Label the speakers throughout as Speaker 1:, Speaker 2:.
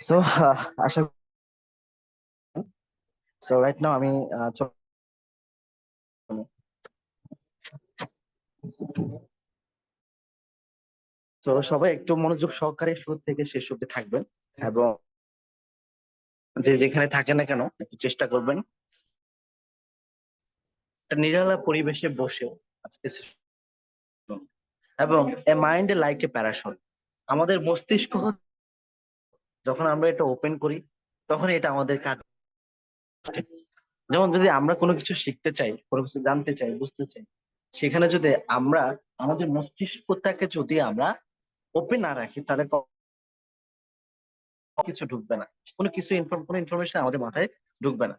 Speaker 1: So আশা so right now আমি তো সবাই একটু মনোযোগ সহকারে শুরু থেকে শেষ অব্দি থাকবেন এবং যে যেখানে থাকে না কেন, একটু চেষ্টা করবেন। নিরালা পরিবেশে বসে আজকে এবং এ মাইন্ড লাইক এ প্যারাশন আমাদের মস্তিষ্ক হচ্ছে- যখন আমরা এটা ওপেন করি, তখন এটা আমাদের কাজ যেমন যদি আমরা কোনো কিছু শিখতে চাই, কোনো কিছু জানতে চাই, বুঝতে চাই, সেখানে যদি আমরা, আমাদের মস্তিষ্কটাকে যদি আমরা ওপেন না রাখি, তাহলে কিছু ঢুকবে না। কোনো কিছু কোনো ইনফরমেশন আমাদের মাথায় ঢুকবে না।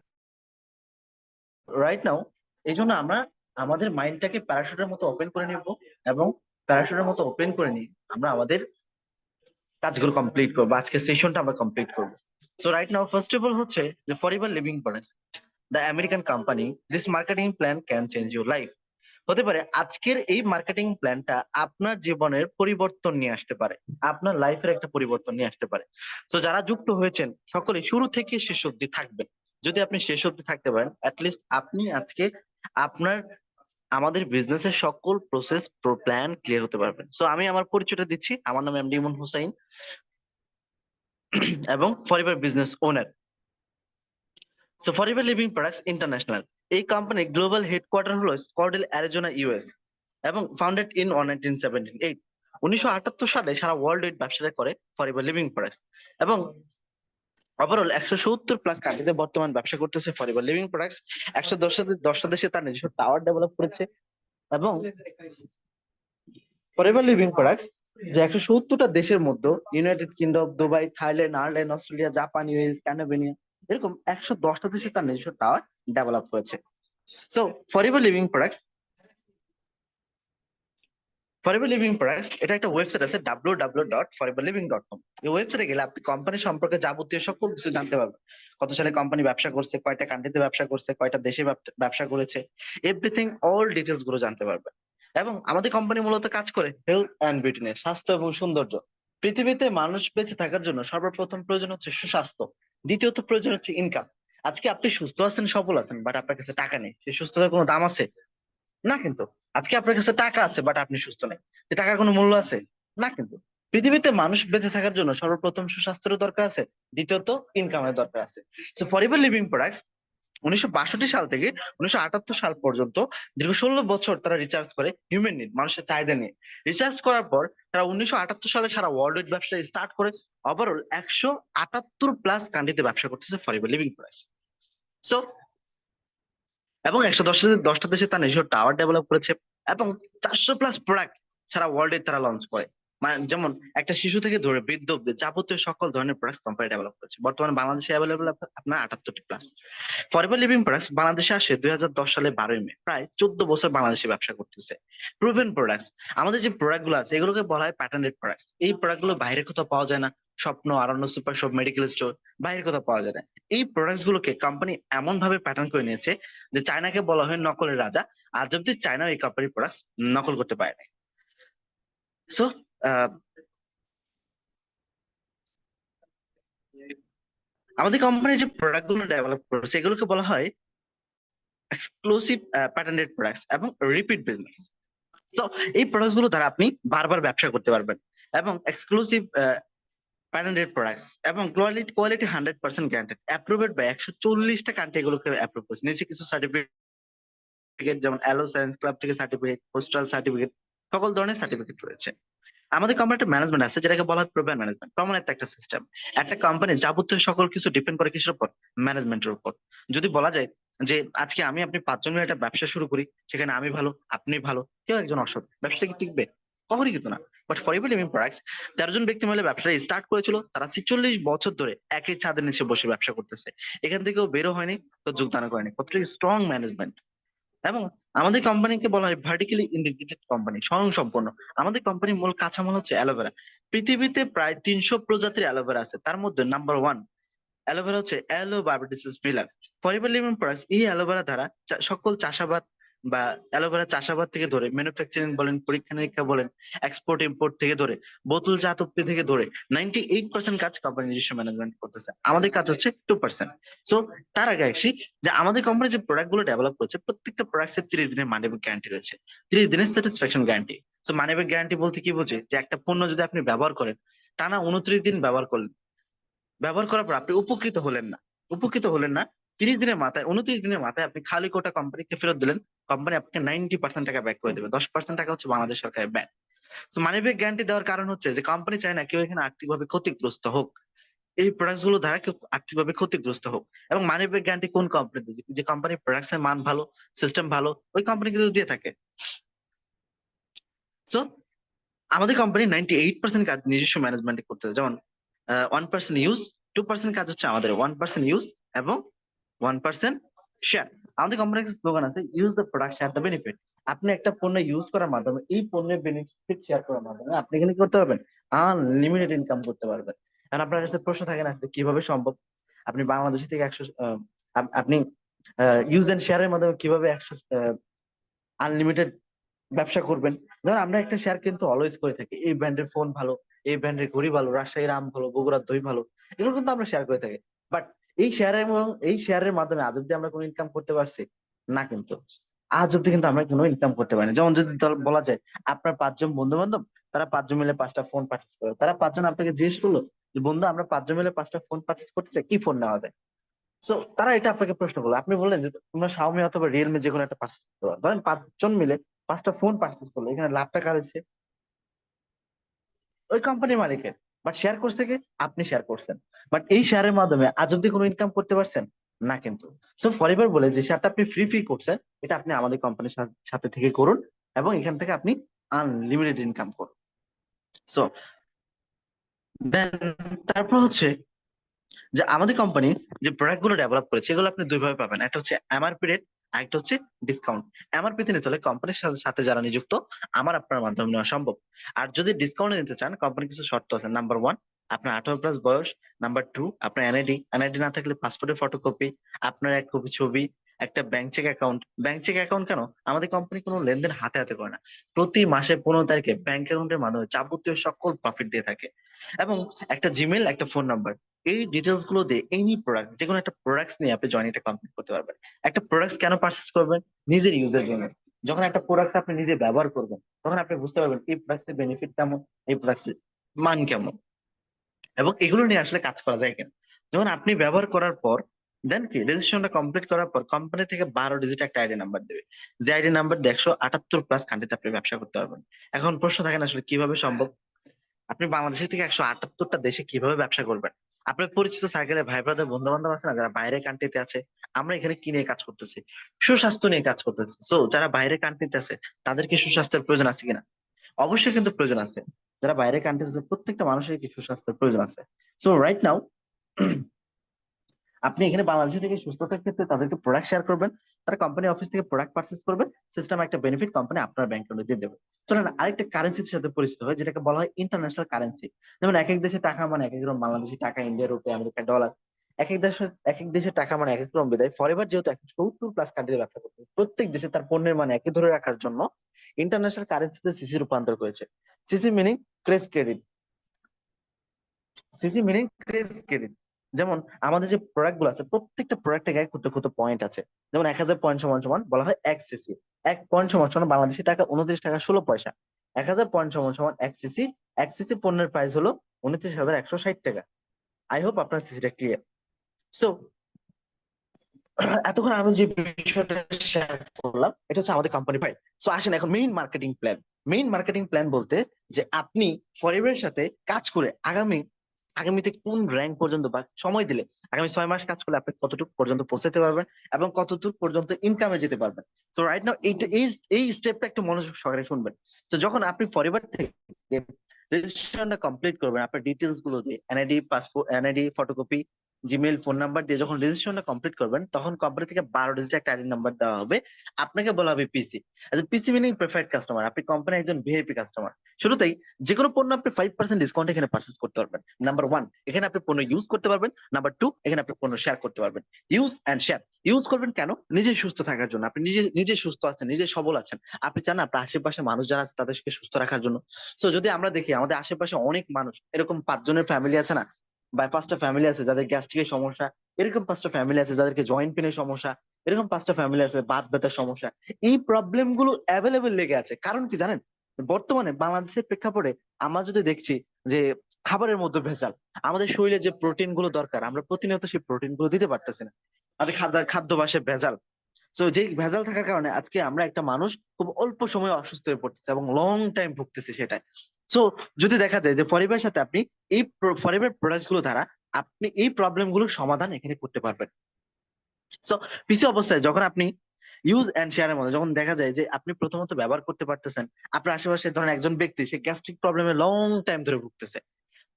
Speaker 1: রাইট নাও এই জন্য আমরা আমাদের মাইন্ডটাকে প্যারাশুটের মতো ওপেন করে নিব এবং প্যারাশুটের মতো ওপেন করে নিয়ে আমরা আমাদের কাজগুলো কমপ্লিট করব। আজকে সেশনটা আমরা কমপ্লিট করব। So right now first of all হচ্ছে যে forever living products the American company this marketing plan can change your life হতে পারে আজকের এই মার্কেটিং প্ল্যানটা আপনার জীবনের পরিবর্তন নিয়ে আসতে পারে। আপনার লাইফের একটা পরিবর্তন নিয়ে আসতে পারে। তো যারা যুক্ত হয়েছেন সকলে শুরু থেকে শেষ অব্দি থাকবেন। যদি আপনি শেষ অব্দি থাকতে পারেন অ্যাটলিস্ট আপনি আজকে আপনার আমাদের বিজনেসের সকল প্রসেস প্ল্যান ক্লিয়ার হতে পারবেন। সো আমি আমার পরিচয়টা দিচ্ছি। আমার নাম এমডি ইমন হুসাইন এবং forever business owner so forever living products international এই কোম্পানির গ্লোবাল হেডকোয়ার্টার হলো স্কর্ডেল অ্যারিজোনা ইউএস এবং founded in nineteen seventeen eight উনিশশো আটাত্তর সালে সারা ওয়ার্ল্ড ওয়াইড ব্যবসাটা করে ফরিবার লিভিং প্রোডাক্টস এবং ওভারঅল একশো সত্তর প্লাস কান্ট্রিতে বর্তমান ব্যবসা করতেছে ফরিবার লিভিং প্রোডাক্টস একশো দশটা দেশে তার নিজস্ব টাওয়ার ডেভেলপ করেছে এবং ফরেভার লিভিং প্রোডাক্টস যে একশো সত্তরটা দেশের মধ্যে United Kingdom Dubai Thailand Ireland Australia Japan US ক্যানাবেনিয়া এরকম একশো দশটা দেশে তার নিজস্ব টাওয়ার ডেভেলপ করেছে। So forever living products forever living products এটা একটা ওয়েবসাইট আছে W W dot forever living dot com এই ওয়েবসাইটে গেলে আপনি কোম্পানি সম্পর্কে যাবতীয় সকল কিছু জানতে পারবেন। কত সালে কোম্পানি ব্যবসা করছে, কয়টা কান্ট্রিতে ব্যবসা করছে, কয়টা দেশে ব্যবসা করেছে এভরিথিং অল ডিটেলসগুলো জানতে পারবেন। এবং আমাদের কোম্পানি মূলত কাজ করে হেলথ অ্যান্ড বিউটি স্বাস্থ্য এবং সৌন্দর্য। পৃথিবীতে মানুষ বেঁচে থাকার জন্য সর্বপ্রথম প্রয়োজন হচ্ছে সুস্বাস্থ্য, দ্বিতীয়ত প্রয়োজন হচ্ছে ইনকাম আজকে আপনি সুস্থ আছেন সফল আছেন বাট আপনার কাছে টাকা নেই। সেই সুস্থতার কোনো দাম আছে? না কিন্তু। আজকে আপনার কাছে টাকা আছে বাট আপনি সুস্থ নেই। টাকার কোনো মূল্য আছে? না কিন্তু। পৃথিবীতে মানুষ বেঁচে থাকার জন্য সর্বপ্রথম সুস্বাস্থ্যের দরকার আছে, দ্বিতীয়ত ইনকামের দরকার আছে। সো ফরিভার লিভিং প্রোডাক্টস উনিশশো বাষট্টি সাল থেকে উনিশশো আটাত্তর সাল পর্যন্ত দীর্ঘ ষোলো বছর তারা রিচার্জ করে হিউম্যান নিড মানুষের চাহিদা নিয়ে। রিচার্জ করার পর তারা উনিশশো আটাত্তর সালে সারা ওয়ার্ল্ড ওয়াইড ব্যবসা স্টার্ট করে ওভারঅল একশো আটাত্তর প্লাস কান্ট্রিতে ব্যবসা করতেছে ফরিভার লিভিং প্রোডাক্টস সো এবং একশো দশটা দশটা দেশে তার নিজস্ব টাওয়ার ডেভেলপ করেছে এবং চারশো প্লাস প্রোডাক্ট সারা ওয়ার্ল্ডে তারা লঞ্চ করে। মানে যেমন একটা শিশু থেকে ধরে বৃদ্ধ অব্দি যাবতীয় সকল ধরনের প্রোডাক্ট কোম্পানি ডেভেলপ করেছে। বর্তমানে বাংলাদেশে অ্যাভেলেবল আপনার আটাত্তরটি প্লাস ফরএভার লিভিং প্রোডাক্টস বাংলাদেশে আসে দুই হাজার দশ সালে বারোই মে, প্রায় চোদ্দ বছর বাংলাদেশে ব্যবসা করতেছে। প্রুভেন প্রোডাক্টস আমাদের যে প্রোডাক্টগুলো আছে, এগুলোকে বলা হয় প্যাটার্নেড প্রোডাক্টস এই প্রোডাক্টগুলো বাইরে কোথাও পাওয়া যায় না। Shwapno, Aranya super shop medical store বাইরে কোথাও পাওয়া যায় না। এই প্রোডাক্টস গুলোকে কোম্পানি এমন ভাবে প্যাটার্ন করে নিয়েছে যে চায়নাকে বলা হয় নকলের রাজা। আর যদি চায়না এই কোম্পানির প্রোডাক্টস নকল করতে পারে না সো আমাদের কোম্পানি যে প্রোডাক্টগুলো ডেভেলপ করেছে, এগুলোকে বলা হয় এক্সক্লুসিভ প্যাটেন্টেড প্রোডাক্টস এবং রিপিট বিজনেস তো এই প্রোডাক্টসগুলো দ্বারা আপনি বারবার ব্যবসা করতে পারবেন এবং এক্সক্লুসিভ প্যাটেন্টেড প্রোডাক্টস এবং quality quality hundred percent guaranteed approved by একশো চল্লিশটা কান্ট্রি এগুলোকে অ্যাপ্রুভ করেছে। নিচে কিছু সার্টিফিকেট যেমন অ্যালো সায়েন্স ক্লাব থেকে সার্টিফিকেট পোস্টাল সার্টিফিকেট সকল ধরনের সার্টিফিকেট রয়েছে। আমাদের কোম্পানি একটা ম্যানেজমেন্ট আছে, যেটাকে বলা হয় প্রোগ্রাম ম্যানেজমেন্ট কমন একটা একটা সিস্টেম একটা কোম্পানি যাবতীয় সকল কিছু ডিপেন্ড করে কিসের উপর? ম্যানেজমেন্টের উপর। যদি বলা যায় যে, আজকে আমি, আপনি পাঁচজন মিলে একটা ব্যবসা শুরু করি, সেখানে আমি ভালো, আপনি ভালো, কেউ একজন অসৎ, ব্যবসাটা কি টিকবে? কখনই কিন্তু না। বাট ফরিবল লিভিং প্রোডাক্টস তেরো জন ব্যক্তি মিলে ব্যবসাটা স্টার্ট করেছিল, তারা ছিচল্লিশ বছর ধরে একই ছাদের নিচে বসে ব্যবসা করতেছে। এখান থেকেও বেরো হয়নি, তো যোগদান করেনি। কতটা স্ট্রং ম্যানেজমেন্ট এবং আমাদের কোম্পানিকে বলা হয় ভার্টিক্যালি ইন্টিগ্রেটেড কোম্পানি স্বয়ংসম্পন্ন আমাদের কোম্পানির মূল কাঁচামাল হচ্ছে অ্যালোভেরা। পৃথিবীতে প্রায় তিনশো প্রজাতির অ্যালোভেরা আছে, তার মধ্যে নাম্বার ওয়ান অ্যালোভেরা হচ্ছে অ্যালো বার্বিটিসিস মিলার প্রোডাক্টস এই অ্যালোভেরা দ্বারা সকল চাষাবাদ বা অ্যালোভেরা চাষাবাদ থেকে ধরে ম্যানুফ্যাকচারিং বলেন, পরীক্ষা নিরীক্ষা বলেন এক্সপোর্ট ইম্পোর্ট থেকে ধরে বোতল জাত উক্তি থেকে ধরে নাইনটি এইট পার্সেন্ট কাজ কোম্পানি নিজস্ব ম্যানেজমেন্ট করতেছে। আমাদের কাজ হচ্ছে টু পার্সেন্ট সো তার আগে আসি যে আমাদের কোম্পানি যে প্রোডাক্টগুলো ডেভেলপ করছে, প্রত্যেকটা প্রোডাক্টের তিরিশ দিনের মানি ব্যাক গ্যারান্টি রয়েছে। তিরিশ দিনের satisfaction guarantee so money back guarantee বলতে কি বোঝে? যে একটা পণ্য যদি আপনি ব্যবহার করেন, টানা উনত্রিশ দিন ব্যবহার করলেন, ব্যবহার করার পর আপনি উপকৃত হলেন না। উপকৃত হলেন না তিরিশ দিনের মাথায় উনত্রিশ দিনের মাথায় আপনি খালি কোটা কোম্পানিকে ফেরত দিলেন কোম্পানি আপনাকে নাইনটি পার্সেন্ট টাকা ব্যাক করে দেবে। দশ পার্সেন্ট টাকা হচ্ছে বাংলাদেশ সরকারের ban so money back guarantee দেওয়ার কারণ হচ্ছে যে কোম্পানি চায় না কেউ এখানে আর্থিকভাবে ক্ষতিগ্রস্ত হোক। এই প্রোডাক্টগুলো দ্বারা কেউ আর্থিকভাবে ক্ষতিগ্রস্ত হোক। এবং মানি ব্যাক গ্যারান্টি কোন কোম্পানি যে কোম্পানির প্রোডাক্টস এর মান ভালো সিস্টেম ভালো ওই কোম্পানি কিন্তু দিয়ে থাকে। সো আমাদের কোম্পানি নাইনটি এইট পার্সেন্ট কাজ নিজস্ব ম্যানেজমেন্ট করতে যেমন one percent use two percent কাজ হচ্ছে আমাদের ওয়ান পার্সেন্ট ইউজ এবং ওয়ান পার্সেন্ট শেয়ার আমাদের কোম্পানির স্লোগান আছে use the product share the benefit আপনি একটা পণ্য ইউজ করার মাধ্যমে, এই পণ্যের বেনিফিট শেয়ার করার মাধ্যমে আপনি এখানে করতে পারবেন? আনলিমিটেড ইনকাম করতে পারবেন। কারণ আপনার কাছে প্রশ্ন থাকে না কীভাবে সম্ভব? আপনি বাংলাদেশ থেকে একশো আপনি ইউজ এন্ড শেয়ারের মাধ্যমে কীভাবে একশো আনলিমিটেড ব্যবসা করবেন? ধরুন আমরা একটা শেয়ার কিন্তু অলওয়েজ করে থাকি। এই ব্র্যান্ডের ফোন ভালো, এই ব্র্যান্ডের ঘড়ি ভালো, রাজশাহীর আম ভালো, বগুড়ার দই ভালো, এগুলো কিন্তু আমরা শেয়ার করে থাকি। বাট এই শেয়ার এবং এই শেয়ারের মাধ্যমে আজ অব্দি আমরা কোনো ইনকাম করতে পারছি? না কিন্তু। আজ অব্দি কিন্তু আমরা কোনো ইনকাম করতে পারিনি। যেমন যদি বলা যায়, আপনার পাঁচজন বন্ধু বান্ধব তারা পাঁচজন মিলে পাঁচটা ফোন পার্চেস করে। তারা পাঁচজন আপনাকে জিজ্ঞেস করল যে, বন্ধু, আমরা পাঁচজন মিলে পাঁচটা ফোন পার্চেস করতে চাই, কি ফোন নেওয়া যায়? সো তারা এটা আপনাকে প্রশ্ন করল। আপনি বললেন যে, তোমরা শাওমি অথবা রিয়েলমি যে কোনো একটা পার্চেস করো। ধরেন পাঁচজন মিলে পাঁচটা ফোন পার্চেস করল। এখানে লাভটা কার হচ্ছে ওই কোম্পানি মালিকের। বাট শেয়ার করছে কি আপনি শেয়ার করছেন। বাট এই শেয়ারের মাধ্যমে আজ অব্দি কোনো ইনকাম করতে পারছেন? না কিন্তু। সো ফরএভার বলে যে শেয়ারটা আপনি ফ্রি ফ্রি করছেন, এটা আপনি আমাদের কোম্পানির সাথে থেকে করুন এবং এখান থেকে আপনি আনলিমিটেড ইনকাম করুন। সো দেন তারপর হচ্ছে যে আমাদের কোম্পানি যে প্রোডাক্টগুলো ডেভেলপ করেছে, এগুলো আপনি দুইভাবে পাবেন। একটা হচ্ছে এমআরপি রেট আরেকটা হচ্ছে ডিসকাউন্ট এমআরপি তে নিতে হলে কোম্পানির সাথে যারা নিযুক্ত, আমার আপনার মাধ্যমে নেওয়া সম্ভব। আর যদি ডিসকাউন্টে নিতে চান কোম্পানি কিছু শর্ত আছে। নাম্বার ওয়ান আপনার আঠারো প্লাস বয়স। নাম্বার টু আপনার এনআইডি এনআইডি না থাকলে পাসপোর্টের ফটোকপি আপনার এক কপি ছবি, একটা bank cheque account bank cheque account কেন? আমাদের কোম্পানি কোনো লেনদেন হাতে হাতে করে না। প্রতি মাসে পনেরো তারিখে ব্যাংক অ্যাকাউন্টের মাধ্যমে যাবতীয় সকল প্রফিট দিয়ে থাকে। এবং একটা জিমেল একটা ফোন নাম্বার এই ডিটেলসগুলো দিয়ে এনি প্রোডাক্ট যে কোনো একটা প্রোডাক্টস নিয়ে আপনি জয়েনিংটা কমপ্লিট করতে পারবেন। একটা প্রোডাক্টস কেন পারচেস করবেন? নিজের ইউজের জন্য। যখন একটা প্রোডাক্ট আপনি নিজে ব্যবহার করবেন, তখন আপনি বুঝতে পারবেন এই প্রোডাক্টের বেনিফিট কেমন, এই প্রোডাক্টের মান কেমন। এবং এগুলো নিয়ে আসলে কাজ করা যায় কেন। যখন আপনি ব্যবহার করার পর দেন কি? রেজিস্ট্রেশনটা কমপ্লিট করার পর কোম্পানি থেকে বারো ডিজিট একটা আইডি নাম্বার দেবে। যে আইডি নাম্বার দিয়ে একশো আটাত্তর প্লাস কান্ট্রিতে আপনি ব্যবসা করতে পারবেন। এখন প্রশ্ন থাকে না আসলে কীভাবে সম্ভব? আপনি বাংলাদেশ থেকে একশো আটাত্তরটা দেশে কীভাবে ব্যবসা করবেন? আপনার পরিচিত সার্কেলে ভাই ব্রাদার বন্ধু বান্ধব আছে না, যারা বাইরে কান্ট্রিতে আছে? আমরা এখানে কি নিয়ে কাজ করতেছি? সুস্বাস্থ্য নিয়ে কাজ করতেছি। সো যারা বাইরে কান্ট্রিতে আছে তাদেরকে সুস্বাস্থ্যের প্রয়োজন আছে কিনা? অবশ্যই কিন্তু প্রয়োজন আছে। যারা বাইরে কান্ট্রিতে আছে, প্রত্যেকটা মানুষের কি সুস্বাস্থ্যের প্রয়োজন আছে? সো রাইট নাও আপনি এখানে বাংলাদেশ থেকে সুস্থতার ক্ষেত্রে তাদেরকে প্রোডাক্ট শেয়ার করবেন। তারা কোম্পানি অফিস থেকে প্রোডাক্ট পারচেস করবে সিস্টেম একটা বেনিফিট কোম্পানি আপনার ব্যাংক দিয়ে দেবে। চলেন আরেকটা কারেন্সির সাথে পরিচিত হয়, যেটাকে বলা হয় ইন্টারন্যাশনাল কারেন্সি যেমন এক এক দেশের টাকা মানে এক এক রকম, বাংলাদেশি টাকা ইন্ডিয়া রুপে আমেরিকা ডলার এক এক দেশের এক এক দেশের টাকা মানে এক এক রকম বিদায়। ফরএভার যেহেতু একশো সত্তর প্লাস কান্ট্রিতে ব্যবসা করতে প্রত্যেক দেশে তার পণ্যের মান একই ধরে রাখার জন্য ইন্টারন্যাশনাল কারেন্সিতে সিসি রূপান্তর করেছে। CC meaning case credit CC meaning case credit যেমন আমাদের যে প্রোডাক্টগুলো আছে, প্রত্যেকটা প্রোডাক্টে গায়ে কত কত পয়েন্ট আছে। যেমন এক হাজার পয়েন্ট সমান সমান বলা হয় এক সিসি এক পয়েন্ট সমান সমান বাংলাদেশি টাকা উনত্রিশ টাকা ষোলো পয়সা। এক হাজার পয়েন্ট সমান সমান এক সিসি এক সিসি পণ্যের প্রাইস হলো উনত্রিশ হাজার একশো ষাট টাকা। আই হোপ আপনার সিসিটা ক্লিয়ার সো এতক্ষণ আমি যে বিষয়টা শেয়ার করলাম, এটা হচ্ছে আমাদের কোম্পানি পাই সো আসেন এখন main marketing plan main marketing plan বলতে যে আপনি ফরএভারের সাথে কাজ করে আগামী আগামীতে কোন র্যাঙ্ক পর্যন্ত বা সময় দিলে আগামী ছয় মাস কাজ করলে আপনি কতটুকু পর্যন্ত পৌঁছাতে পারবেন এবং কতটুকু পর্যন্ত ইনকামে যেতে পারবেন? তো রাইট নাও এইটা, এই এই স্টেপটা একটু মনোযোগ সহকারে শুনবেন। তো যখন আপনি পরিবার থেকে রেজিস্ট্রেশনটা কমপ্লিট করবেন, আপনার ডিটেলসগুলো দিয়ে NID passport NID photocopy Gmail phone number দিয়ে যখন রেজিস্ট্রেশনটা কমপ্লিট করবেন, তখন কোম্পানি থেকে বারো ডিজিট একটা আইডি নাম্বার দেওয়া হবে। আপনাকে বলা হবে পিসি আচ্ছা পিসি মিনিং প্রিফার্ড কাস্টমার আপনি কোম্পানি একজন ভিআইপি কাস্টমার শুরুতেই যে কোনো পণ্য আপনি ফাইভ পার্সেন্ট ডিসকাউন্ট এখানে পার্চেস করতে পারবেন। নাম্বার ওয়ান এখানে আপনি পণ্য ইউজ করতে পারবেন। নাম্বার টু এখানে আপনি পণ্য শেয়ার করতে পারবেন। ইউজ অ্যান্ড শেয়ার ইউজ করবেন কেন? নিজে সুস্থ থাকার জন্য। আপনি নিজে নিজে সুস্থ আছেন, নিজে সবল আছেন। আপনি চান আপনার আশেপাশে মানুষ যারা আছে তাদেরকে সুস্থ রাখার জন্য। সো যদি আমরা দেখি আমাদের আশেপাশে অনেক মানুষ, এরকম পাঁচজনের ফ্যামিলি আছে না বা পাঁচটা ফ্যামিলি আছে, যাদের গ্যাস্ট্রিকের সমস্যা, এরকম পাঁচটা ফ্যামিলি আছে, যাদেরকে জয়েন্ট পেনের সমস্যা, এরকম পাঁচটা ফ্যামিলি আছে, বাত ব্যথার সমস্যা। এই প্রবলেমগুলো অ্যাভেলেবেল লেগে আছে। কারণ কি জানেন? বর্তমানে বাংলাদেশের প্রেক্ষাপটে আমরা যদি দেখছি যে খাবারের মধ্যে ভেজাল, আমাদের শরীরে যে প্রোটিনগুলো দরকার, আমরা প্রতিনিয়ত সেই প্রোটিনগুলো দিতে পারতেছি না। আমাদের খাদ্য খাদ্যবাসে ভেজাল। তো যে ভেজাল থাকার কারণে আজকে আমরা একটা মানুষ খুব অল্প সময়ে অসুস্থ হয়ে পড়তেছে এবং লং টাইম ভুগতেছি সেটাই সো যদি দেখা যায় যে ফরিবের সাথে আপনি এই ফরিবের প্রোডাক্টগুলো দ্বারা আপনি এই প্রবলেমগুলোর সমাধান এখানে করতে পারবেন। সো পিসি অবস্থায় যখন আপনি ইউজ অ্যান্ড শেয়ারের মধ্যে যখন দেখা যায় যে আপনি প্রথমত ব্যবহার করতে পারতেছেন, আপনার আশেপাশে ধরেন একজন ব্যক্তি, সে গ্যাস্ট্রিক প্রবলেমে লং টাইম ধরে ভুগতেছে।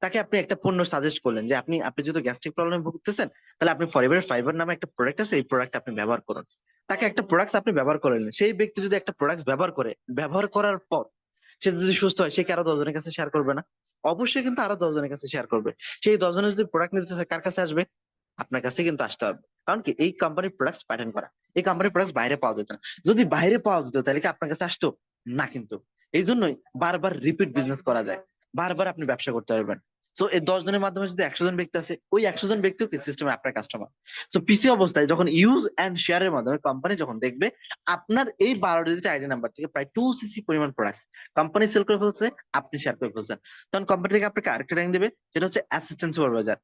Speaker 1: তাকে আপনি একটা পণ্য সাজেস্ট করলেন যে আপনি আপনি যেহেতু গ্যাস্ট্রিক প্রবলেমে ভুগতেছেন, তাহলে আপনি ফরিবার ফাইবার নামে একটা প্রোডাক্ট আছে, এই প্রোডাক্ট আপনি ব্যবহার করুন। তাকে একটা প্রোডাক্ট আপনি ব্যবহার করলেন, সেই ব্যক্তি যদি একটা প্রোডাক্ট ব্যবহার করে, ব্যবহার করার পর সে যদি সুস্থ হয়, সে কি আরও দশজনের কাছে শেয়ার করবে না? অবশ্যই কিন্তু আরও দশজনের কাছে শেয়ার করবে। সেই দশজনের যদি প্রোডাক্ট নিতে চায়, কার কাছে আসবে? আপনার কাছে কিন্তু আসতে হবে। কারণ কি? এই কোম্পানির প্রোডাক্ট প্যাটার্ন করা। এই কোম্পানির প্রোডাক্ট বাইরে পাওয়া যেত না। যদি বাইরে পাওয়া যেত, তাহলে কি আপনার কাছে আসতো? না কিন্তু। এই জন্যই বারবার রিপিট বিজনেস করা যায়। বারবার আপনি ব্যবসা করতে পারবেন। সো এই দশ জনের মাধ্যমে যদি একশো জন ব্যক্তি আছে, ওই একশো জন ব্যক্তিও কি সিস্টেমে আপনার কাস্টমার সো পিসি অবস্থায় যখন ইউজ অ্যান্ড শেয়ারের মাধ্যমে কোম্পানি যখন দেখবে, আপনার এই বারো ডিজিট আইডি নাম্বার থেকে প্রায় টু সিসি পরিমাণ প্রোডাক্ট কোম্পানি সেল করে ফেলছে, আপনি শেয়ার করে ফেলছেন। তখন কোম্পানি থেকে আপনাকে আরেকটা র্যাঙ্ক দেবে, যেটা হচ্ছে অ্যাসিস্ট্যান্ট সুপারভাইজার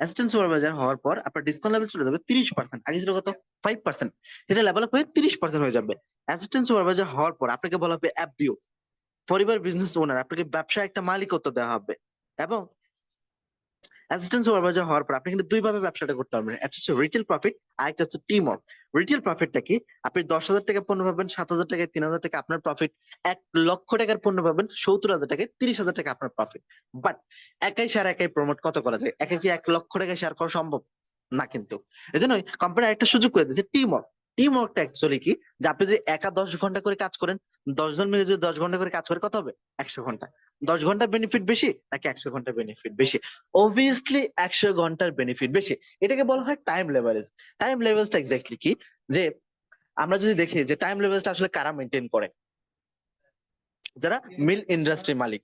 Speaker 1: অ্যাসিস্ট্যান্ট সুপারভাইজার হওয়ার পর আপনার ডিসকাউন্ট লেভেল চলে যাবে তিরিশ পার্সেন্ট আগে ছিল কত? ফাইভ পার্সেন্ট সেটা লেভেল হয়ে তিরিশ পার্সেন্ট হয়ে যাবে। অ্যাসিস্ট্যান্ট সুপারভাইজার হওয়ার পর আপনাকে বলা হবে অ্যাপ দিও পরিবার বিজনেস ওনার আপনাকে ব্যবসা একটা মালিকত্ব দেওয়া হবে। এবং অ্যাসিস্ট্যান্ট সুপারভাইজার হওয়ার পর আপনি কিন্তু দুইভাবে ব্যবসাটা করতে পারবেন। একটা হচ্ছে রিটেল প্রফিট আর একটা হচ্ছে টিম ওয়ার্ক রিটেল প্রফিটটা কি? আপনি দশ হাজার টাকা পণ্য পাবেন, সাত হাজার টাকায় তিন হাজার টাকা আপনার প্রফিট এক লক্ষ টাকার পণ্য পাবেন, সত্তর হাজার টাকায় তিরিশ হাজার টাকা আপনার প্রফিট বাট একাই শেয়ার একাই প্রমোট কত করা যায়? একাই কি এক লক্ষ টাকা শেয়ার করা সম্ভব? না কিন্তু। এই জন্যই কোম্পানি একটা সুযোগ করে দিয়েছে টিম ওয়ার্ক টিম ওয়ার্কটা অ্যাকচুয়ালি কি? যে আপনি যদি একা দশ ঘণ্টা করে কাজ করেন দশ জন মিলে যদি দশ ঘণ্টা করে কাজ করে, কত হবে? একশো ঘণ্টা। দশ ঘণ্টা বেনিফিট বেশি নাকি একশো ঘণ্টা বেনিফিট বেশি? অবভিয়াসলি একশো ঘণ্টার বেনিফিট বেশি। এটাকে বলা হয় টাইম লেভারেজ টাইম লেভারেজটা এক্স্যাক্টলি কি? যে আমরা যদি দেখি যে টাইম লেভারেজটা আসলে কারা মেনটেন করে? যারা মিল ইন্ডাস্ট্রি মালিক।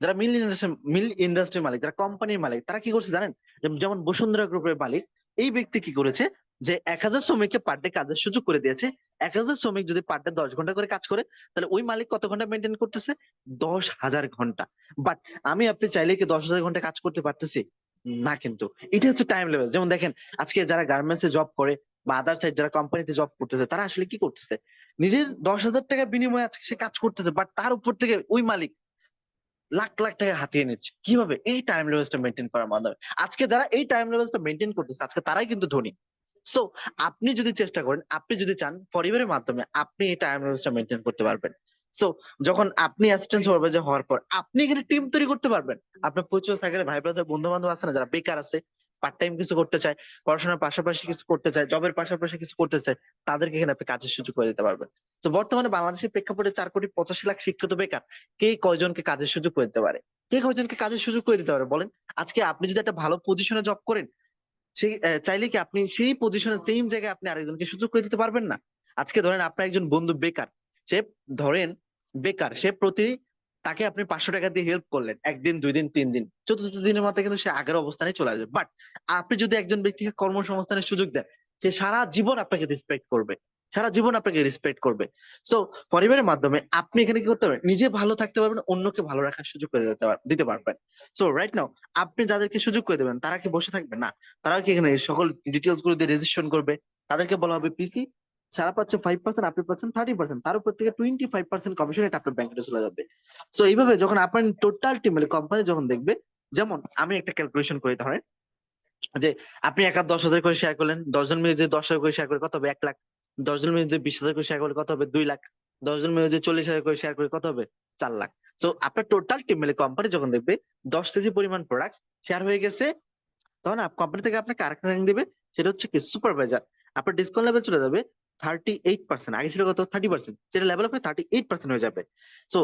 Speaker 1: যারা মিল ইন্ডাস্ট্রি মিল ইন্ডাস্ট্রির মালিক, যারা কোম্পানির মালিক, তারা কি করছে জানেন? যেমন বসুন্ধরা গ্রুপের মালিক, এই ব্যক্তি কি করেছে? যে এক হাজার শ্রমিককে পার ডে কাজের সুযোগ করে দিয়েছে। এক হাজার শ্রমিক যদি পার ডে দশ ঘণ্টা করে কাজ করে, তাহলে ওই মালিক কত ঘণ্টা মেনটেন করতেছে? দশ হাজার ঘণ্টা। বাট আমি আপনি চাইলে কি দশ হাজার ঘণ্টা কাজ করতে পারতেছি? না কিন্তু। এটা হচ্ছে টাইম লেভেল যেমন দেখেন, আজকে যারা গার্মেন্টস এ জব করে বা আদার সাইড যারা কোম্পানিতে জব করতেছে, তারা আসলে কি করতেছে? নিজের দশ হাজার টাকার বিনিময়ে আজকে সে কাজ করতেছে বাট তার উপর থেকে ওই মালিক লাখ লাখ টাকা হাতিয়ে নিচ্ছে। কীভাবে? এই টাইম লেভেলসটা মেনটেন করার মাধ্যমে। আজকে যারা এই টাইম লেভেলসটা মেনটেন করতেছে, আজকে তারাই কিন্তু ধনী। সো আপনি যদি চেষ্টা করেন, আপনি যদি চান পরিবারের মাধ্যমে আপনি এই টাইম লেভেলসটা মেনটেন করতে পারবেন। সো যখন আপনি অ্যাসিস্ট্যান্ট সুপারভাইজার হওয়ার পর আপনি এখানে টিম তৈরি করতে পারবেন। আপনার প্রচুর সাইকেলে ভাই ব্রাদার বন্ধু বান্ধব আছে না যারা বেকার আছে পার্ট টাইম কিছু করতে চায়, পড়াশোনার পাশাপাশি কিছু করতে চায় জবের পাশাপাশি কিছু করতে চায়, তাদেরকে এখানে আপনি কাজের সুযোগ করে দিতে পারবেন। তো বর্তমানে বাংলাদেশের প্রেক্ষাপটে চার কোটি পঁচাশি লাখ শিক্ষিত বেকার, কে কয়জনকে কাজের সুযোগ করে দিতে পারে? কে কয়জনকে কাজের সুযোগ করে দিতে পারে বলেন? আজকে আপনি যদি একটা ভালো পজিশনে জব করেন সেই চাইলে কি আপনি সেই পজিশনে সেম জায়গায় আপনি আরেকজনকে সুযোগ করে দিতে পারবেন না? আজকে ধরেন আপনার একজন বন্ধু বেকার, সে ধরেন বেকার, সে প্রতি তাকে আপনি পাঁচশো টাকা দিয়ে হেল্প করলেন, একদিন, দুই দিন, তিন দিন, চতুর্থ দিনের মাথায় কিন্তু সে আগের অবস্থানে চলে আসবে। বাট আপনি যদি একজন ব্যক্তিকে কর্মসংস্থানের সুযোগ দেন, সে সারা জীবন আপনাকে রেসপেক্ট করবে। সারা জীবন আপনাকে রেসপেক্ট করবে। সো পরিবারের মাধ্যমে আপনি এখানে কি করতে পারবেন? নিজে ভালো থাকতে পারবেন, অন্যকে ভালো রাখার সুযোগ করে দিতে দিতে পারবেন। সো রাইট নাও আপনি যাদেরকে সুযোগ করে দেবেন, তারা কি বসে থাকবে? না। তারা কি এখানে সকল ডিটেলসগুলো দিয়ে রেজিস্ট্রেশন করবে? তাদেরকে বলা হবে পিসি সারা পাচ্ছে ফাইভ পার্সেন্ট আপনি পাচ্ছেন থার্টি পার্সেন্ট তার উপর থেকে টোয়েন্টি ফাইভ পার্সেন্ট কমিশন এটা আপনার ব্যাংকে চলে যাবে। সো এইভাবে যখন আপনার টোটাল টিম মানে কোম্পানি যখন দেখবে, যেমন আমি একটা ক্যালকুলেশন করি ধরেন, যে আপনি একা দশ হাজার করে শেয়ার করলেন, দশজন মিলে যদি দশ হাজার করে শেয়ার করে, কত হবে? এক লাখ। দশজন মিলে যদি বিশ হাজার করে শেয়ার করলে কত হবে? দুই লাখ। দশজন মিলে যদি চল্লিশ হাজার করে শেয়ার করে কত হবে? চার লাখ। সো আপনার টোটাল টিম মিলে কোম্পানি যখন দেখবে, দশ কেজি পরিমাণ প্রোডাক্ট শেয়ার হয়ে গেছে, তখন কোম্পানি থেকে আপনাকে আরেকটা র্যাঙ্ক দিবে, সেটা হচ্ছে কি সুপারভাইজার আপনার ডিসকাউন্ট লেভেল চলে যাবে থার্টি এইট পার্সেন্ট আগে ছিল কত? থার্টি পার্সেন্ট সেটা লেভেল আপনি থার্টি এইট পার্সেন্ট হয়ে যাবে। সো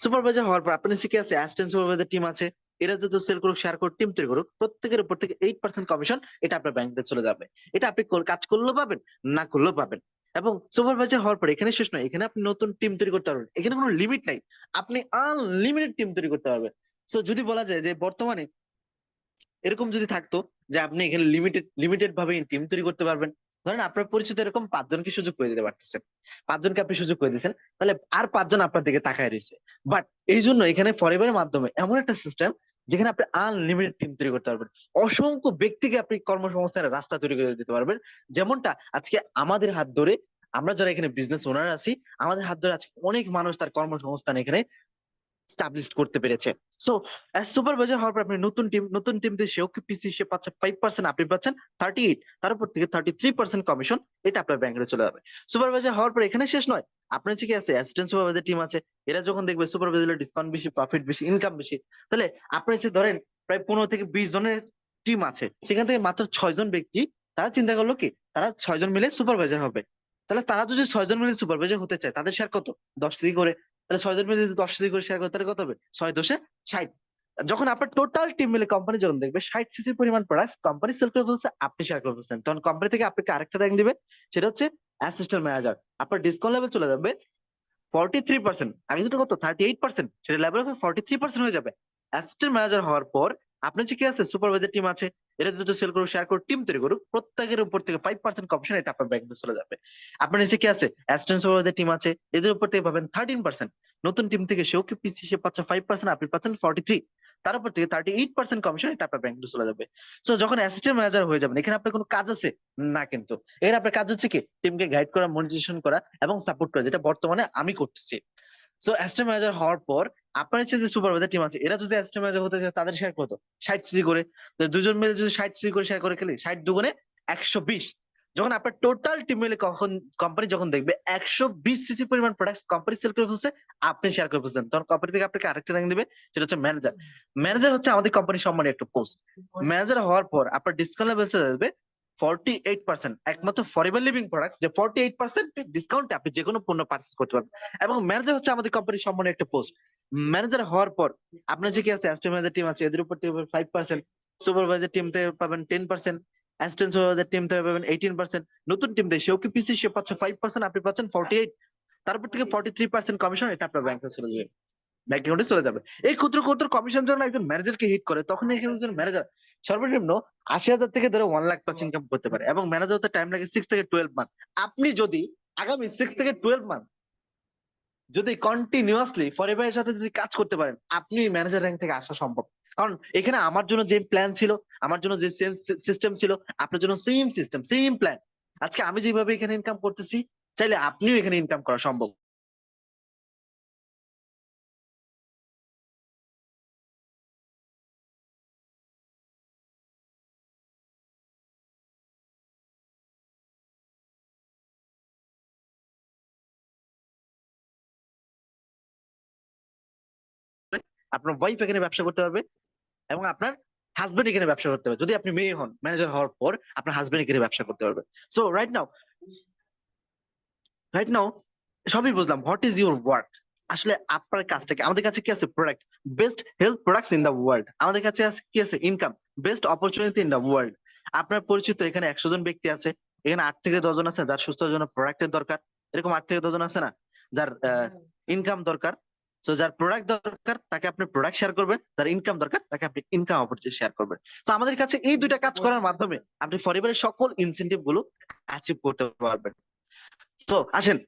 Speaker 1: সুপারভাইজার হওয়ার পর আপনার শিখে আছে? অ্যাসিস্ট্যান্ট সুপারভাইজার টিম আছে। এরা যদি সেল করুক শেয়ার করুক টিম তৈরি করুক, প্রত্যেকের উপর থেকে এইট পার্সেন্ট কমিশন এটা আপনার ব্যাংকে চলে যাবে। এটা আপনি কাজ করলেও পাবেন, না করলেও পাবেন। এবং সুপারভাইজার হওয়ার পর এখানে শেষ নয়, এখানে আপনি নতুন টিম তৈরি করতে পারবেন। এখানে কোনো লিমিট নাই। আপনি আনলিমিটেড টিম তৈরি করতে পারবেন। সো যদি বলা যায় যে বর্তমানে এরকম যদি থাকতো যে আপনি এখানে লিমিটেড লিমিটেড ভাবে টিম তৈরি করতে পারবেন, ধরেন আপনার পরিচিত এরকম পাঁচজনকে সুযোগ করে দিতে পারতেছেন পাঁচজনকে আপনি সুযোগ করে দিয়েছেন, তাহলে আর পাঁচজন আপনার দিকে তাকায় রয়েছে। বাট এই জন্য এখানে ফরেভারের মাধ্যমে এমন একটা সিস্টেম যেখানে আপনি আনলিমিটেড টিম তৈরি করতে পারবেন। অসংখ্য ব্যক্তিকে আপনি কর্মসংস্থানের রাস্তা তৈরি করে দিতে পারবেন। যেমনটা আজকে আমাদের হাত ধরে আমরা যারা এখানে বিজনেস ওনার আছি, আমাদের হাত ধরে আজকে অনেক মানুষ তার কর্মসংস্থান এখানে স্টাবলিশ করতে পেরেছে। সো সুপারভাইজার হওয়ার পর আপনি নতুন টিম নতুন টিম দিয়ে সেও পিসি সে পাচ্ছে ফাইভ পার্সেন্ট আপনি পাচ্ছেন থার্টি এইট তার উপর থেকে থার্টি থ্রি পার্সেন্ট কমিশন এটা আপনার ব্যাংকে চলে যাবে। সুপারভাইজার হওয়ার পর এখানে শেষ নয়। আপনার আছে অ্যাসিস্ট্যান্ট সুপারভাইজার টিম আছে, এরা যখন দেখবে ডিসকাউন্ট বেশি প্রফিট বেশি ইনকাম বেশি, তাহলে আপনার যে ধরেন প্রায় পনেরো থেকে বিশ জনের টিম আছে, সেখান থেকে মাত্র ছয় জন ব্যক্তি, তারা চিন্তা করল কি, তারা ছয় জন মিলে সুপারভাইজার হবে। তাহলে তারা যদি ছয় জন মিলে সুপারভাইজার হতে চায়, তাদের শেয়ার কত? দশ থেকে করে। তাহলে ছয় জন মিলে যদি দশ করে শেয়ার করে, তাহলে কত হবে? ছয় দশে ষাট। যখন আপনার টোটাল টিম মিলে কোম্পানি যখন দেখবে, ষাট সিসির পরিমাণ প্রোডাক্ট কোম্পানি সেল করে ফেলছে, আপনি শেয়ার করে ফেলছেন। তখন কোম্পানি থেকে আপনাকে আরেকটা র্যাঙ্ক দিবে, সেটা হচ্ছে অ্যাসিস্ট্যান্ট ম্যানেজার আপনার ডিসকাউন্ট লেভেল চলে যাবে ফর্টি থ্রি পার্সেন্ট আগে যেটা কত থার্টি এইট পার্সেন্ট সেটা লেভেল ফর্টি থ্রি পার্সেন্ট হয়ে যাবে। অ্যাসিস্ট্যান্ট ম্যানেজার হওয়ার পর আপনার যে কি আছে? সুপারভাইজার টিম আছে, এরা যদি সেল করুক শেয়ার করুক টিম তৈরি করুক, প্রত্যেকের উপর থেকে ফাইভ পার্সেন্ট কমিশন এটা আপনার ব্যাংকে চলে যাবে। আপনার নিচে কি আছে? অ্যাসিস্ট্যান্ট সুপারভাইজার টিম আছে, এদের উপর থেকে পাবেন থার্টিন পার্সেন্ট নতুন টিম থেকে সেও কি পিসি সে পাচ্ছে ফাইভ পার্সেন্ট আপনি পাচ্ছেন ফর্টি থ্রি তার উপর থেকে থার্টি এইট পার্সেন্ট কমিশন এটা আপনার ব্যাংকে চলে যাবে। সো যখন অ্যাসিস্ট্যান্ট ম্যানেজার হয়ে যাবেন, এখানে আপনার কোনো কাজ আছে? না কিন্তু। এখানে আপনার কাজ হচ্ছে কি? টিমকে গাইড করা মনিটাইজেশন করা এবং সাপোর্ট করা, যেটা বর্তমানে আমি করতেছি। সো অ্যাসিস্ট্যান্ট ম্যানেজার হওয়ার পর আপনার যে সুপারভাইজার টিম আছে, এরা যদি অ্যাসিস্ট্যান্ট হতে চায়, তাদের শেয়ার কত ষাট সিসি করে। দুজন মিলে যদি ষাট সিসি করে শেয়ার করে খেলি, ষাট দুগুণে একশো বিশ। যখন আপনার টোটাল টিম মিলে কখন কোম্পানি যখন দেখবে, একশো বিশ সিসি পরিমাণ প্রোডাক্ট কোম্পানি সেল করে ফেলছে, আপনি শেয়ার করে ফেলছেন। তখন কোম্পানি থেকে আপনাকে আরেকটা র্যাঙ্ক দিবে, সেটা হচ্ছে ম্যানেজার ম্যানেজার হচ্ছে আমাদের কোম্পানির সম্মানে একটা পোস্ট ম্যানেজার হওয়ার পর আপনার ডিসকাউন্ট লেভেল চলে যাবে ফর্টি এইট পার্সেন্ট একমাত্র ফরেভার লিভিং প্রোডাক্ট যে ফর্টি এইট পার্সেন্ট ডিসকাউন্টে আপনি যে কোনো পণ্য পার্চেস করতে পারবেন। এবং ম্যানেজার হচ্ছে আমাদের কোম্পানির সম্মানে একটা পোস্ট ম্যানেজার হওয়ার পর আপনার যে কি আছে অ্যাসিস্ট্যান্ট ম্যানেজার টিম আছে, এদের উপর থেকে ফাইভ পার্সেন্ট সুপারভাইজার টিম থেকে পাবেন ten percent assistant supervisor team থেকে পাবেন এইটিন পার্সেন্ট নতুন টিম থেকে সেও কি পিসি সে পাচ্ছে ফাইভ পার্সেন্ট আপনি পাচ্ছেন ফর্টি এইট তারপর থেকে ফর্টি থ্রি পার্সেন্ট কমিশন এটা আপনার ব্যাংকে চলে যাবে ব্যাংক অ্যাকাউন্টে চলে যাবে। এই ক্ষুদ্র ক্ষুদ্র কমিশন যখন একজন ম্যানেজারকে হিট করে, তখন এখানে একজন ম্যানেজার সর্বনিম্ন আশি হাজার থেকে ধরে ওয়ান লাখ প্লাস ইনকাম করতে পারে এবং ম্যানেজার হতে টাইম লাগে সিক্স থেকে টুয়েলভ মান্থ আপনি যদি আগামী সিক্স থেকে টুয়েলভ মান্থ যদি কন্টিনিউয়াসলি ফরেভারের সাথে যদি কাজ করতে পারেন, আপনি ম্যানেজার র্যাঙ্ক থেকে আসা সম্ভব। কারণ এখানে আমার জন্য যে প্ল্যান ছিল, আমার জন্য যে সেম সিস্টেম ছিল, আপনার জন্য সেম সিস্টেম সেম প্ল্যান আজকে আমি যেভাবে এখানে ইনকাম করতেছি, চাইলে আপনিও এখানে ইনকাম করা সম্ভব। আপনার ওয়াইফ এখানে ব্যবসা করতে পারবে এবং আপনার হাজবেন্ড এখানে ব্যবসা করতে পারবে। যদি আপনি মেয়ে হন ম্যানেজার হওয়ার পর আপনার হাজবেন্ড এখানে ব্যবসা করতে পারবে। So right now right now সবই বুঝলাম। হোয়াট ইজ ইউর ওয়ার্ক আসলে আপনার কাজটা কি? আমাদের কাছে কি আছে? Product best health products in the world আমাদের কাছে আছে কি আছে? Income best opportunity in the world আপনার পরিচিত এখানে একশো জন ব্যক্তি আছে। এখানে আট থেকে দশজন আছে যার সুস্থ জন্য প্রোডাক্টের দরকার। এরকম আট থেকে দশজন আছে না? যার ইনকাম দরকার। তো যার প্রোডাক্ট দরকার, তাকে আপনি প্রোডাক্ট শেয়ার করবেন। যার ইনকাম দরকার, তাকে আপনি ইনকাম অপরচুনিটি শেয়ার করবেন। তো আমাদের কাছে এই দুইটা কাজ করার মাধ্যমে আপনি পরিবারের সকল ইনসেন্টিভগুলো অ্যাচিভ করতে পারবেন। তো আসেন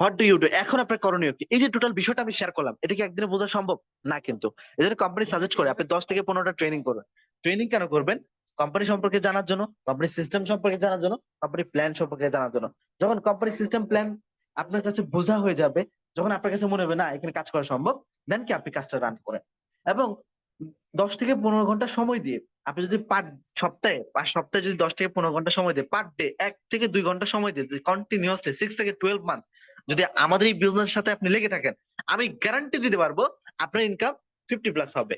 Speaker 1: হোয়াট ডু ইউ ডু এখন আপনার করণীয় কি? এই যে টোটাল বিষয়টা আমি শেয়ার করলাম, এটা কি একদিনে বোঝা সম্ভব? না কিন্তু। এদের কোম্পানি সাজেস্ট করে, আপনি দশ থেকে পনেরোটা ট্রেনিং করবেন ট্রেনিং কেন করবেন? কোম্পানি সম্পর্কে জানার জন্য কোম্পানি সিস্টেম সম্পর্কে জানার জন্য কোম্পানি প্ল্যান সম্পর্কে জানার জন্য। যখন কোম্পানি সিস্টেম প্ল্যান আপনার কাছে বোঝা হয়ে যাবে যখন আপনার কাছে মনে হবে, না, এখানে কাজ করা সম্ভব দেন কি আপনি কাজটা রান করেন। এবং দশ থেকে পনেরো ঘণ্টা সময় দিয়ে আপনি যদি পার সপ্তাহে পার সপ্তাহে যদি দশ থেকে পনেরো ঘণ্টা সময় দিয়ে পার ডে এক থেকে দুই ঘণ্টা সময় দিয়ে যদি কন্টিনিউয়াসলি সিক্স থেকে টুয়েলভ মান্থ যদি আমাদের এই বিজনেস সাথে আপনি লেগে থাকেন, আমি গ্যারান্টি দিতে পারব আপনার ইনকাম ফিফটি প্লাস হবে।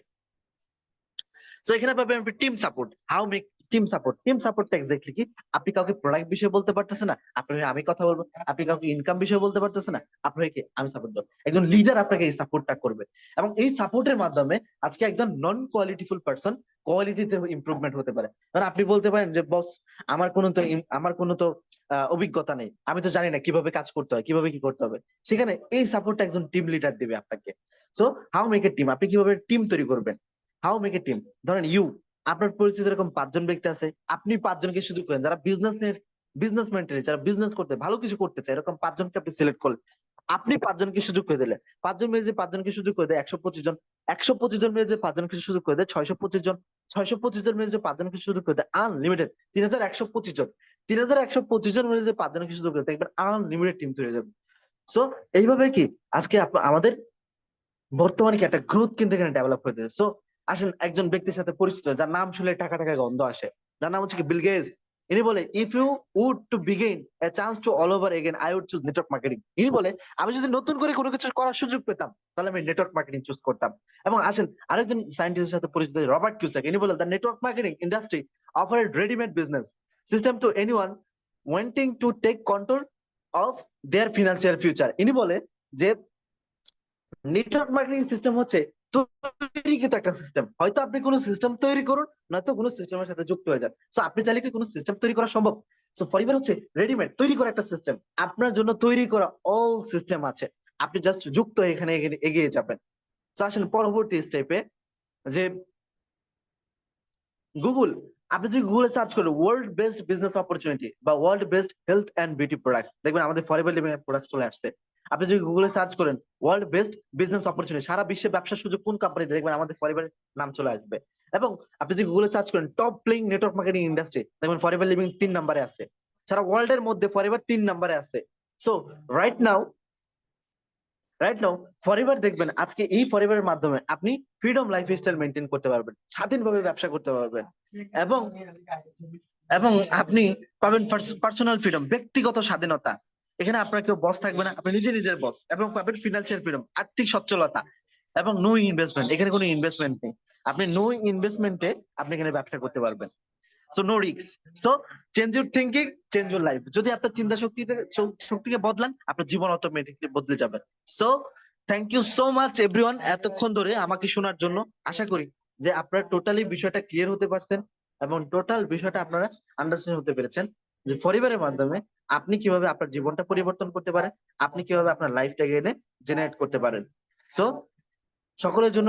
Speaker 1: সো এখানে পাবেন team support how make team support team সাপোর্টটা এক্স্যাক্টলি কি? আপনি কাউকে প্রোডাক্ট বিষয়ে বলতে পারতেছেন না আপনি আমি কথা বলব, আপনি কাউকে ইনকাম বিষয়ে বলতে পারতেছেন না, আপনাকে আমি সাপোর্ট দেবো। একজন লিডার আপনাকে এই সাপোর্টটা করবে। এবং এই সাপোর্টের মাধ্যমে আজকে একজন নন কোয়ালিটিফুল পারসন কোয়ালিটিতে ইমপ্রুভমেন্ট হতে পারে। কারণ আপনি বলতে পারেন যে, বস, আমার কোনো তো আমার কোনো তো অভিজ্ঞতা নেই। আমি তো জানি না কীভাবে কাজ করতে হয়, কীভাবে কি করতে হবে। সেখানে এই সাপোর্টটা একজন টিম লিডার দিবে আপনাকে। So how make a team আপনি কীভাবে টিম তৈরি করবেন? হাউ মেক এ টিম ধরেন ইউ আপনার পরিচিত এরকম পাঁচজন ব্যক্তি আছে, আপনি পাঁচজনকে সুযোগ করেন। যারা বিজনেস বিজনেস মেন্টালি যারা বিজনেস করতে, ভালো কিছু করতে চায়, এরকম পাঁচজনকে আপনি সিলেক্ট করলেন। আপনি পাঁচজনকে সুযোগ করে দিলেন। পাঁচজন মিলে যে পাঁচজনকে সুযোগ করে দেয় একশো পঁচিশ জন, একশো পঁচিশ জন মিলে যে পাঁচজনকে সুযোগ করে দেয় ছয়শো পঁচিশ জন, ছয়শো পঁচিশ জন মিলে যে পাঁচজনকে সুযোগ করে দেয় আনলিমিটেড তিন হাজার একশো পঁচিশ জন। তিন হাজার একশো পঁচিশ জন মিলে যে পাঁচজনকে সুযোগ করে দেয় একবার আনলিমিটেড টিম তৈরি হয়ে যাবে। সো এইভাবে কি আজকে আমাদের বর্তমানে কি একটা গ্রোথ কিন্তু এখানে ডেভেলপ হয়েছে সো আসেন একজন ব্যক্তির সাথে পরিচিত, যার নাম শুনলে টাকা টাকা গন্ধ আসে। যার নাম হচ্ছে কি বিল গেটস ইনি বলে if you would to begin a chance to all over again I would choose network marketing ইনি বলে, আমি যদি নতুন করে কোনো কিছু করার সুযোগ পেতাম, তাহলে আমি নেটওয়ার্ক মার্কেটিং চুজ করতাম। এবং আসেন আরেকজন সায়েন্টিস্টের সাথে পরিচিত রবার্ট কিউসাক ইনি বলে the network marketing industry offer readymade business system to anyone wanting to take control of their financial future ইনি বলে যে নেটওয়ার্ক মার্কেটিং সিস্টেম হচ্ছে তৈরিকৃত একটা সিস্টেম হয়তো আপনি কোনো সিস্টেম তৈরি করুন, নয়তো কোনো সিস্টেমের সাথে যুক্ত হয়ে যান। সো আপনি চাইলে কি কোনো সিস্টেম তৈরি করা সম্ভব? সো হচ্ছে রেডিমেড তৈরি করা একটা সিস্টেম আপনার জন্য তৈরি করা অল সিস্টেম আছে। আপনি জাস্ট যুক্ত এখানে এগিয়ে- যাবেন। তো আসলে পরবর্তী স্টেপে যে গুগল আপনি যদি গুগলে সার্চ করেন ওয়ার্ল্ড বেস্ট বিজনেস অপরচুনিটি বা world best health and beauty products দেখবেন আমাদের এর প্রোডাক্ট চলে আসছে। আপনি যদি গুগলে সার্চ করেন ওয়ার্ল্ড বেস্ট বিজনেস অপরচুনিটি সারা বিশ্বে ব্যবসার সুযোগ কোন কোম্পানি দেখবেন আমাদের ফরেভারের নাম চলে আসবে। এবং আপনি যদি গুগলে সার্চ করেন top playing network marketing industry দেখবেন ফরেভার লিভিং তিন নম্বরে আছে। সারা ওয়ার্ল্ড এর মধ্যে ফরেভার তিন নম্বরে আছে। So right now right now forever দেখবেন, আজকে এই ফরেভারের মাধ্যমে আপনি ফ্রিডম লাইফ স্টাইল মেনটেন করতে পারবেন, স্বাধীনভাবে ব্যবসা করতে পারবেন। এবং এবং আপনি পাবেন পার্সোনাল ফ্রিডম ব্যক্তিগত স্বাধীনতা। এখানে আপনার কেউ বস থাকবে না, আপনি নিজে নিজের বস এবং পাবেন ফিনান্সিয়াল ফ্রিডম আর্থিক সচ্ছলতা এবং নো ইনভেস্টমেন্ট এখানে কোনো ইনভেস্টমেন্ট নেই। আপনি নো ইনভেস্টমেন্টে আপনি এখানে ব্যবসা করতে পারবেন। সো নো রিক্স so change your thinking change your life যদি আপনার চিন্তা শক্তিতে, শক্তিকে বদলান, আপনার জীবন অটোমেটিকলি বদলে যাবে। So thank you so much everyone এতক্ষণ ধরে আমাকে শোনার জন্য। আশা করি যে আপনারা টোটালি বিষয়টা ক্লিয়ার হতে পারছেন এবং টোটাল বিষয়টা আপনারা আন্ডারস্ট্যান্ড হতে পেরেছেন। যে পরিবারের মাধ্যমে আপনি কীভাবে আপনার জীবনটা পরিবর্তন করতে পারেন, আপনি কীভাবে আপনার লাইফটাকে এনে জেনারেট করতে পারেন। সো সকলের জন্য